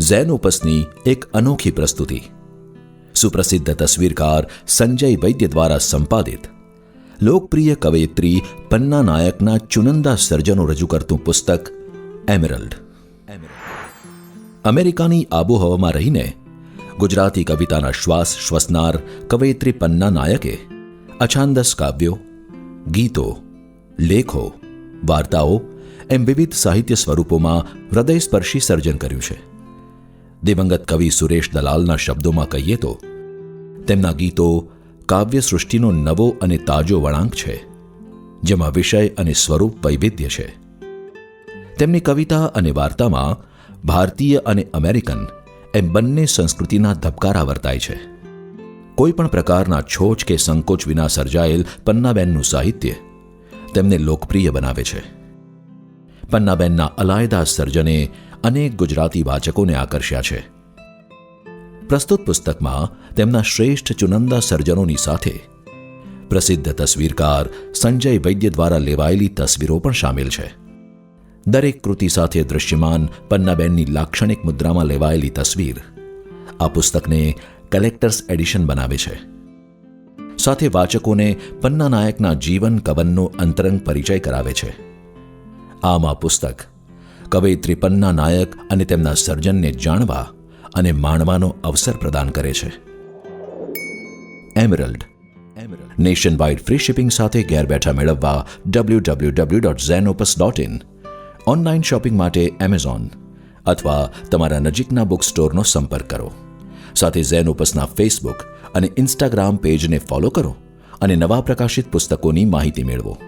ઝેનોપસની એક અનોખી પ્રસ્તુતિ સુપ્રસિદ્ધ તસવીરકાર સંજય વૈદ્ય દ્વારા સંપાદિત લોકપ્રિય કવયિત્રી પન્ના નાયકના ચુનંદા સર્જનો રજૂ કરતું પુસ્તક એમરલ્ડ અમેરિકાની આબોહવામાં રહીને ગુજરાતી કવિતાના શ્વાસ શ્વસનાર કવયિત્રી પન્ના નાયકે અછાંદસ કાવ્યો ગીતો લેખો વાર્તાઓ એમ વિવિધ સાહિત્ય સ્વરૂપોમાં હૃદયસ્પર્શી સર્જન કર્યું છે દિવંગત કવિ સુરેશ દલાલના શબ્દોમાં કહીએ તો, તેમના ગીતો કાવ્ય સૃષ્ટિનો નવો અને તાજો વળાંક છે, જેમાં વિષય અને સ્વરૂપ વૈવિધ્ય છે. તેમની કવિતા અને વાર્તામાં ભારતીય અને અમેરિકન એમ બંને સંસ્કૃતિના ધબકારા વર્તાય છે. કોઈ પણ પ્રકારના છોચ કે સંકોચ વિના સર્જાયેલ પન્નાબેનનું સાહિત્ય તેમને લોકપ્રિય બનાવે છે. પન્નાબેનના અલાયદા સર્જને અનેક ગુજરાતી વાચકોને આકર્ષ્યા છે. પ્રસ્તુત પુસ્તકમાં તેમના શ્રેષ્ઠ ચુનંદા સર્જનોની સાથે પ્રસિદ્ધ તસવીરકાર સંજય વૈદ્ય દ્વારા લેવાયેલી તસવીરો પણ સામેલ છે. દરેક કૃતિ સાથે દૃશ્યમાન પન્નાબેનની લાક્ષણિક મુદ્રામાં લેવાયેલી તસવીર આ પુસ્તકને કલેક્ટર્સ એડિશન બનાવે છે. સાથે વાચકોને પન્ના નાયકના જીવન કવનનો અંતરંગ પરિચય કરાવે છે. આમ આ પુસ્તક કવયિત્રી ત્રિપન્ના નાયક અને તેમના સર્જનને જાણવા અને માણવાનો અવસર પ્રદાન કરે છે. Emerald nationwide free shipping સાથે ઘેર બેઠા મેળવવા W W W dot Xenopus dot in online shopping માટે એમેઝોન અથવા તમારા નજીકના બુક સ્ટોરનો સંપર્ક કરો. સાથે ઝેનોપસના ફેસબુક અને ઇન્સ્ટાગ્રામ પેજને ફોલો કરો અને નવા પ્રકાશિત પુસ્તકોની માહિતી મેળવો.